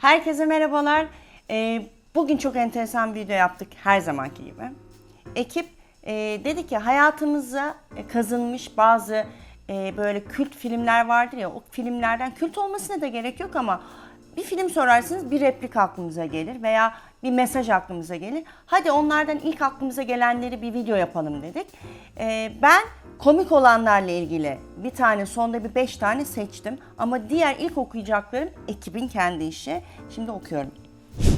Herkese merhabalar. Ee, bugün çok enteresan bir video yaptık her zamanki gibi. Ekip e, dedi ki hayatımıza kazınmış bazı e, böyle kült filmler vardır ya o filmlerden kült olmasına da gerek yok ama bir film sorarsınız bir replik aklımıza gelir veya bir mesaj aklımıza gelir. Hadi onlardan ilk aklımıza gelenleri bir video yapalım dedik. Ee, ben komik olanlarla ilgili bir tane sonda bir beş tane seçtim. Ama diğer ilk okuyacaklarım ekibin kendi işi. Şimdi okuyorum.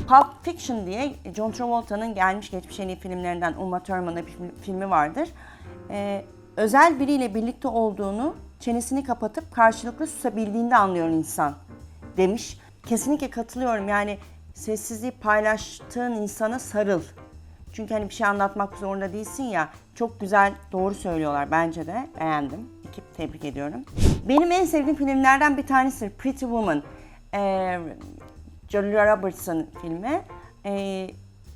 Pulp Fiction diye John Travolta'nın gelmiş geçmiş en iyi filmlerinden Uma Thurman'da bir film- filmi vardır. Ee, özel biriyle birlikte olduğunu çenesini kapatıp karşılıklı susabildiğinde anlıyor insan demiş. Kesinlikle katılıyorum yani sessizliği paylaştığın insana sarıl. Çünkü hani bir şey anlatmak zorunda değilsin ya. Çok güzel, doğru söylüyorlar bence de. Beğendim. Ekip tebrik ediyorum. Benim en sevdiğim filmlerden bir tanesi Pretty Woman. Ee, Julia Roberts'ın filmi. Ee,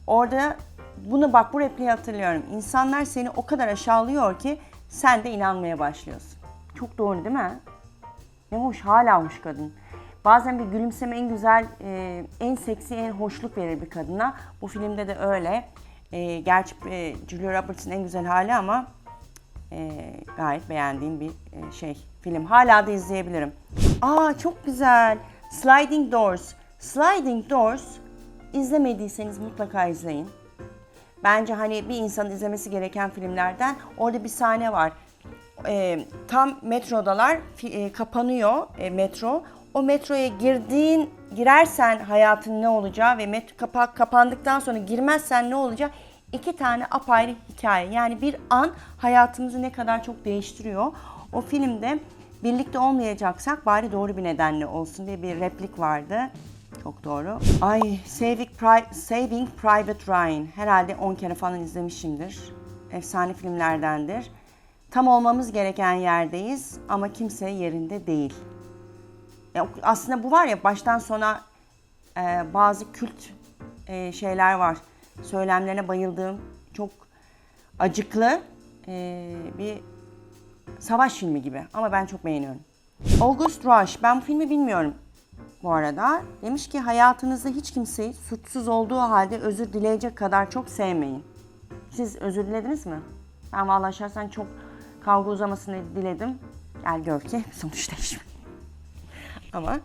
orada bunu bak bu repliği hatırlıyorum. İnsanlar seni o kadar aşağılıyor ki sen de inanmaya başlıyorsun. Çok doğru değil mi? Ne hoş, hala hoş kadın. Bazen bir gülümseme en güzel, e, en seksi, en hoşluk verir bir kadına. Bu filmde de öyle. E, gerçi e, Julia Roberts'ın en güzel hali ama e, gayet beğendiğim bir e, şey film. Hala da izleyebilirim. Aa çok güzel. Sliding Doors. Sliding Doors izlemediyseniz mutlaka izleyin. Bence hani bir insanın izlemesi gereken filmlerden orada bir sahne var. Ee, tam metrodalar e, kapanıyor e, metro. O metroya girdiğin girersen hayatın ne olacağı ve metro kapa- kapandıktan sonra girmezsen ne olacak? İki tane apayrı hikaye. Yani bir an hayatımızı ne kadar çok değiştiriyor. O filmde birlikte olmayacaksak bari doğru bir nedenle olsun diye bir replik vardı. Çok doğru. Ay Saving, Pri- Saving Private Ryan. Herhalde 10 kere falan izlemişimdir. Efsane filmlerdendir. Tam olmamız gereken yerdeyiz ama kimse yerinde değil. Ya, aslında bu var ya baştan sona e, bazı kült e, şeyler var. Söylemlerine bayıldığım çok acıklı e, bir savaş filmi gibi ama ben çok beğeniyorum. August Rush. Ben bu filmi bilmiyorum bu arada. Demiş ki hayatınızda hiç kimseyi suçsuz olduğu halde özür dileyecek kadar çok sevmeyin. Siz özür dilediniz mi? Ben vallahi şahsen çok kavga uzamasını diledim. Gel gör ki sonuçta iş. Ama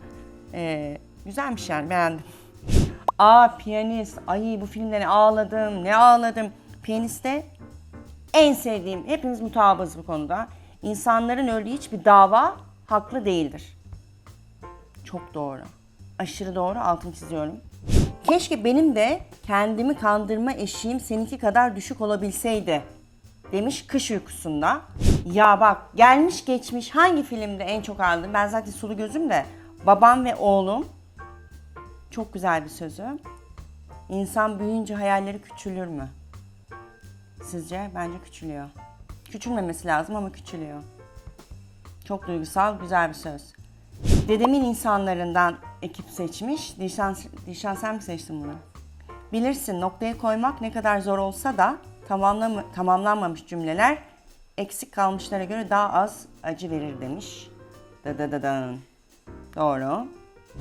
eee, güzelmiş yani beğendim. Aa piyanist. Ay bu filmleri ağladım. Ne ağladım. Piyaniste en sevdiğim, hepimiz mutabız bu konuda. İnsanların öldüğü hiçbir dava haklı değildir. Çok doğru. Aşırı doğru, altını çiziyorum. Keşke benim de kendimi kandırma eşiğim seninki kadar düşük olabilseydi. Demiş kış uykusunda. Ya bak gelmiş geçmiş hangi filmde en çok ağladım? Ben zaten sulu gözüm de. Babam ve oğlum. Çok güzel bir sözü. İnsan büyüyünce hayalleri küçülür mü? Sizce? Bence küçülüyor. Küçülmemesi lazım ama küçülüyor. Çok duygusal, güzel bir söz. Dedemin insanlarından ekip seçmiş. Dişan, Dişan sen mi seçtin bunu? Bilirsin noktaya koymak ne kadar zor olsa da tamamlam tamamlanmamış cümleler eksik kalmışlara göre daha az acı verir demiş. Da da da da. Doğru.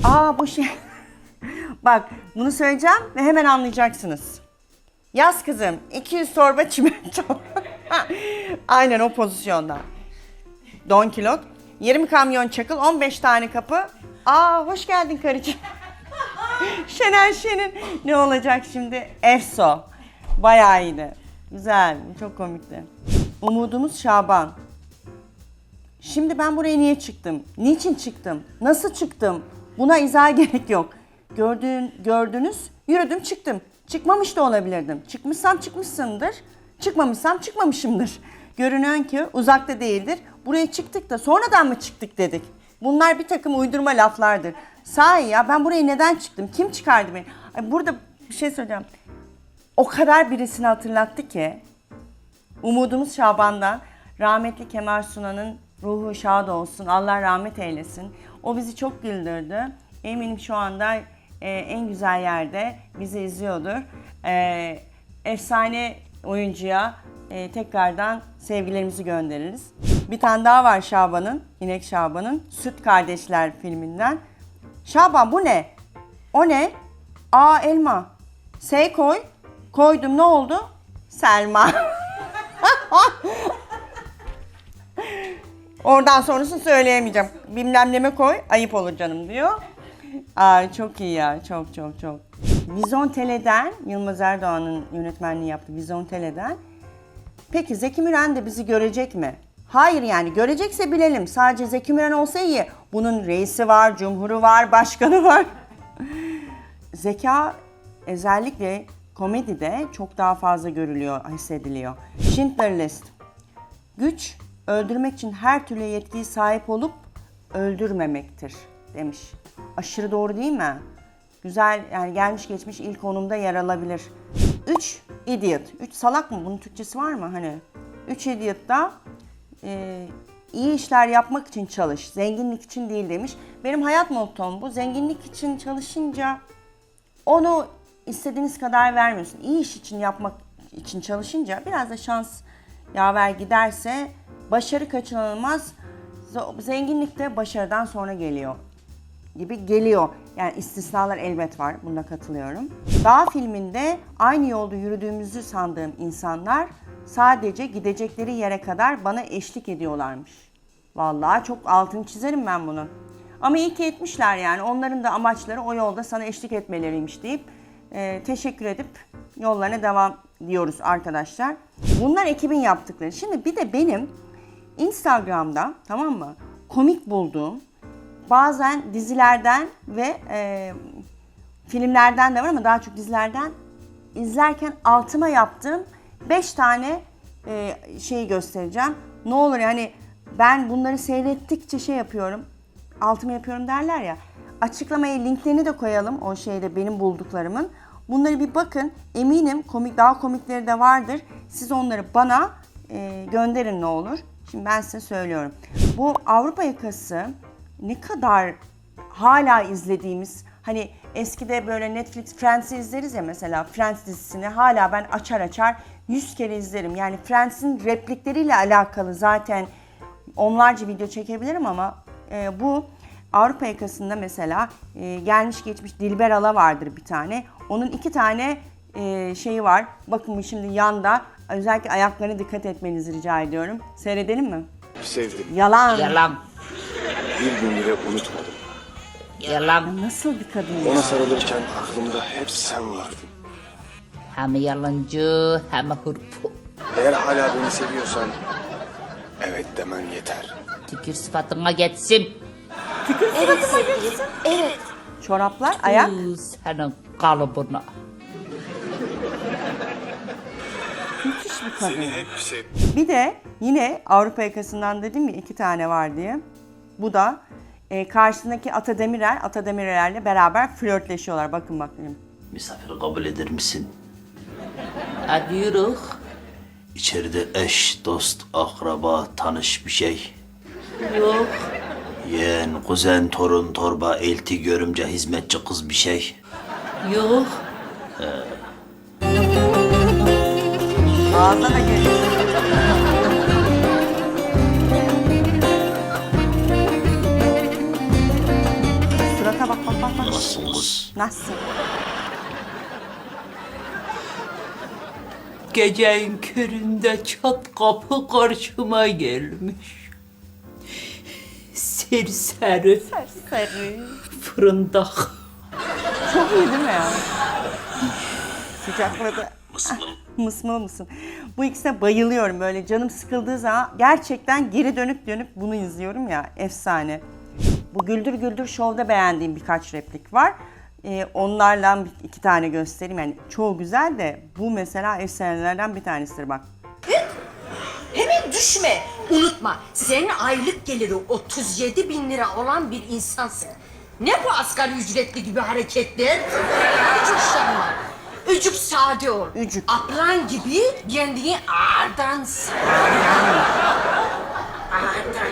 Aa bu şey. Bak bunu söyleyeceğim ve hemen anlayacaksınız. Yaz kızım 200 torba çimento. Aynen o pozisyonda. Don Kilot. 20 kamyon çakıl, 15 tane kapı. Aa hoş geldin karıcığım. Şener Şen'in ne olacak şimdi? Efso. Bayağı iyiydi. Güzel, çok komikti. Umudumuz Şaban. Şimdi ben buraya niye çıktım? Niçin çıktım? Nasıl çıktım? Buna izah gerek yok. Gördüğün, gördünüz, yürüdüm çıktım. Çıkmamış da olabilirdim. Çıkmışsam çıkmışsındır. Çıkmamışsam çıkmamışımdır. Görünen ki uzakta değildir. Buraya çıktık da sonradan mı çıktık dedik. Bunlar bir takım uydurma laflardır. Sahi ya ben buraya neden çıktım? Kim çıkardı beni? Ay burada bir şey söyleyeceğim. O kadar birisini hatırlattı ki. Umudumuz Şaban'dan rahmetli Kemal Sunan'ın ruhu şad olsun. Allah rahmet eylesin. O bizi çok güldürdü. Eminim şu anda e, en güzel yerde bizi izliyordur. E, efsane oyuncuya e, tekrardan sevgilerimizi göndeririz. Bir tane daha var Şaban'ın, İnek Şaban'ın Süt Kardeşler filminden. Şaban bu ne? O ne? A elma. S koy. Koydum ne oldu? Selma. Oradan sonrasını söyleyemeyeceğim. Bilmem neme koy, ayıp olur canım diyor. Aa, çok iyi ya, çok çok çok. Vizontele'den, Yılmaz Erdoğan'ın yönetmenliği yaptığı Vizontele'den. Peki Zeki Müren de bizi görecek mi? Hayır yani görecekse bilelim. Sadece Zeki Müren olsa iyi. Bunun reisi var, cumhuru var, başkanı var. Zeka özellikle komedide çok daha fazla görülüyor, hissediliyor. Schindler List. Güç, öldürmek için her türlü yetkiye sahip olup öldürmemektir demiş. Aşırı doğru değil mi? Güzel, yani gelmiş geçmiş ilk konumda yer alabilir. 3 idiot. 3 salak mı? Bunun Türkçesi var mı? Hani 3 idiot da e, iyi işler yapmak için çalış. Zenginlik için değil demiş. Benim hayat mottom bu. Zenginlik için çalışınca onu istediğiniz kadar vermiyorsun. İyi iş için yapmak için çalışınca biraz da şans yaver giderse başarı kaçınılmaz. Zenginlik de başarıdan sonra geliyor gibi geliyor. Yani istisnalar elbet var. Buna katılıyorum. Dağ filminde aynı yolda yürüdüğümüzü sandığım insanlar sadece gidecekleri yere kadar bana eşlik ediyorlarmış. Vallahi çok altını çizerim ben bunun. Ama iyi ki etmişler yani. Onların da amaçları o yolda sana eşlik etmeleriymiş deyip e, teşekkür edip yollarına devam diyoruz arkadaşlar. Bunlar ekibin yaptıkları. Şimdi bir de benim Instagram'da tamam mı komik bulduğum bazen dizilerden ve e, filmlerden de var ama daha çok dizilerden izlerken altıma yaptığım 5 tane e, şeyi göstereceğim. Ne olur yani ben bunları seyrettikçe şey yapıyorum. Altıma yapıyorum derler ya. Açıklamaya linklerini de koyalım o şeyde benim bulduklarımın. Bunları bir bakın. Eminim komik daha komikleri de vardır. Siz onları bana e, gönderin ne olur. Şimdi ben size söylüyorum. Bu Avrupa yakası ne kadar hala izlediğimiz hani eskide böyle Netflix Friends'i izleriz ya mesela Friends dizisini hala ben açar açar 100 kere izlerim. Yani Friends'in replikleriyle alakalı zaten onlarca video çekebilirim ama e, bu Avrupa yakasında mesela e, gelmiş geçmiş Dilber Ala vardır bir tane. Onun iki tane e, şeyi var. Bakın şimdi yanda. Özellikle ayaklarına dikkat etmenizi rica ediyorum. Seyredelim mi? Sevdim. Yalan. Yalan. Bir gün bile unutmadım. Yalan. Nasıl bir kadın ya? Ona sarılırken aklımda hep sen vardın. Hem yalancı hem hırpu. Eğer hala beni seviyorsan evet demen yeter. Tükür sıfatına geçsin. Çoraplar, ayak. Senin kalıbına. Müthiş bir kadın. Hep sev. Bir de yine Avrupa yakasından dedim ya iki tane var diye. Bu da e, karşısındaki Ata Demirer, Ata Demirer'le beraber flörtleşiyorlar. Bakın bakayım. Misafir kabul eder misin? Hadi yürü. İçeride eş, dost, akraba, tanış bir şey. Yok. Yeğen, kuzen, torun, torba, elti, görümce, hizmetçi kız bir şey. Yok. Ağzına da geliyor. Surata bak bak bak. bak. Kız? Nasıl? Gecenin köründe çat kapı karşıma gelmiş. Serseri Sarı. fırındak. Çok iyi değil mi ya? Sıcakladı. Mısın? Mısmalı mısın? Bu ikisine bayılıyorum böyle canım sıkıldığı zaman gerçekten geri dönüp dönüp bunu izliyorum ya efsane. Bu Güldür Güldür Show'da beğendiğim birkaç replik var. Ee, onlardan iki tane göstereyim. Yani çoğu güzel de bu mesela efsanelerden bir tanesidir bak. Hemen düşme. Unutma senin aylık geliri 37 bin lira olan bir insansın. Ne bu asgari ücretli gibi hareketler? Ücük şanlar. Ücük sade ol. Ücük. Aplan gibi kendini ağırdan sar. Ağırdan.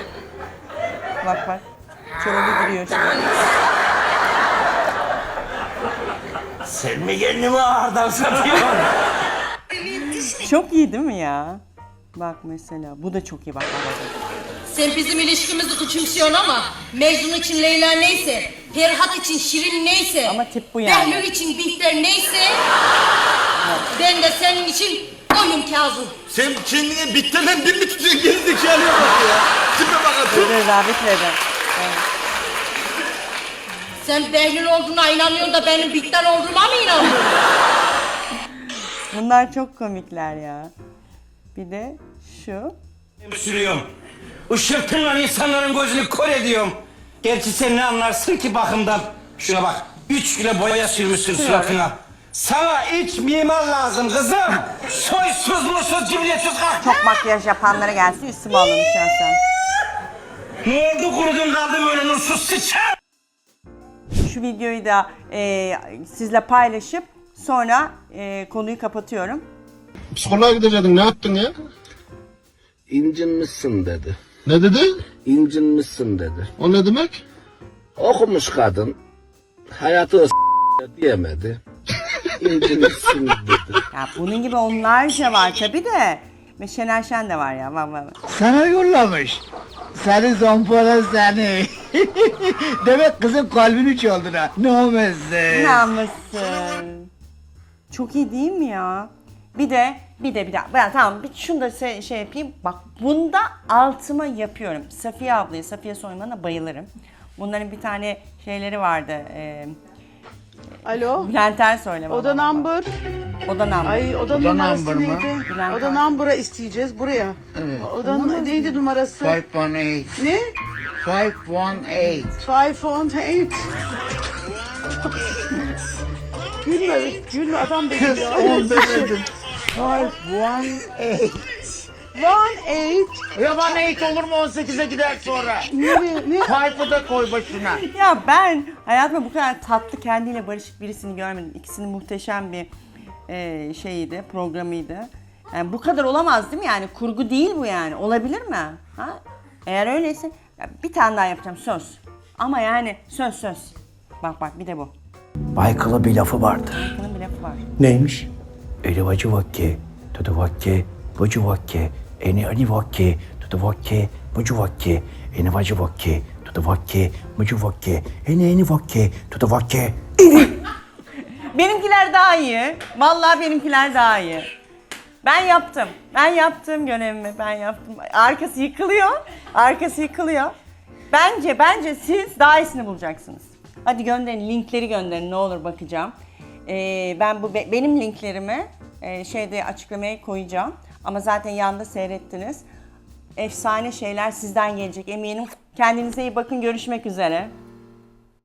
Bak bak. Çorabı duruyor şimdi. Sen mi kendimi ağırdan satıyorsun? Çok iyi değil mi ya? Bak mesela bu da çok iyi bak. Sen bizim ilişkimizi küçümsüyorsun ama Mecnun için Leyla neyse, Ferhat için Şirin neyse, Ama tip bu yani. Behlül için Bihter neyse, ben de senin için oyum Kazım. Sen kendine bitlerden bir mi tutuyorsun gerizekalıya bak ya. Tipe bak. Böyle rağbet verin. Sen Behlül olduğuna inanıyorsun da benim Bihter olduğuma mı inanıyorsun? Bunlar çok komikler ya. Bir de şu. sürüyorum. Işıltımla insanların gözünü kör ediyorum. Gerçi sen ne anlarsın ki bakımdan? Şuna bak, üç kilo boya sürmüşsün suratına. Sana iç mimar lazım kızım. Soysuz musuz cimriyetsiz kalk. Çok makyaj yapanlara gelsin üstüme alınmış şahsen. Ne oldu kurudun kaldın böyle nursuz sıçan? Şu videoyu da e, sizle paylaşıp sonra e, konuyu kapatıyorum. Psikoloğa gidecektin ne yaptın ya? İncinmişsin dedi. Ne dedi? İncinmişsin dedi. O ne demek? Okumuş kadın. Hayatı diyemedi. İncinmişsin dedi. Ya bunun gibi onlarca var tabi de. Ve Şener Şen de var ya. Var, var. var. Sana yollamış. Seni zompara seni. Demek kızın kalbini çaldın ha. Namussuz. Namussuz. Çok iyi değil mi ya? Bir de bir de bir de ben tamam bir şunu da se- şey yapayım. Bak bunda altıma yapıyorum. Safiye ablaya, Safiye Soyman'a bayılırım. Bunların bir tane şeyleri vardı. E, Alo. Bülent Ersoy'la. Oda number. Oda number. Ay oda, Oda numarası number mı? neydi? Bülent Oda Ersoy. number'a isteyeceğiz buraya. Oda neydi numarası? 518. Ne? 518. Five on eight. gülme, gülme adam benim ya. On demedim. 518. One eight. Ya bana 8 olur mu 18'e gider sonra? Nereye, ne? 5'ı da koy başına. Ya ben hayatımda bu kadar tatlı kendiyle barışık birisini görmedim. İkisinin muhteşem bir e, şeyiydi, programıydı. Yani bu kadar olamaz değil mi yani? Kurgu değil bu yani. Olabilir mi? Ha? Eğer öyleyse ya bir tane daha yapacağım söz. Ama yani söz söz. Bak bak bir de bu. Baykalı bir lafı vardır. Bunun bir lafı var. Neymiş? Eli vacı vakke, tutu vakke, bucu vakke, eni ali vakke, tutu vakke, bucu vakke, eni vacı vakke, tutu vakke, bucu vakke, eni eni vakke, tutu vakke. Benimkiler daha iyi. Vallahi benimkiler daha iyi. Ben yaptım. Ben yaptım görevimi. Ben yaptım. Arkası yıkılıyor. Arkası yıkılıyor. Bence bence siz daha iyisini bulacaksınız. Hadi gönderin linkleri gönderin ne olur bakacağım. Ee, ben bu be- benim linklerimi e, şeyde açıklamaya koyacağım. Ama zaten yanda seyrettiniz. Efsane şeyler sizden gelecek eminim. Kendinize iyi bakın. Görüşmek üzere.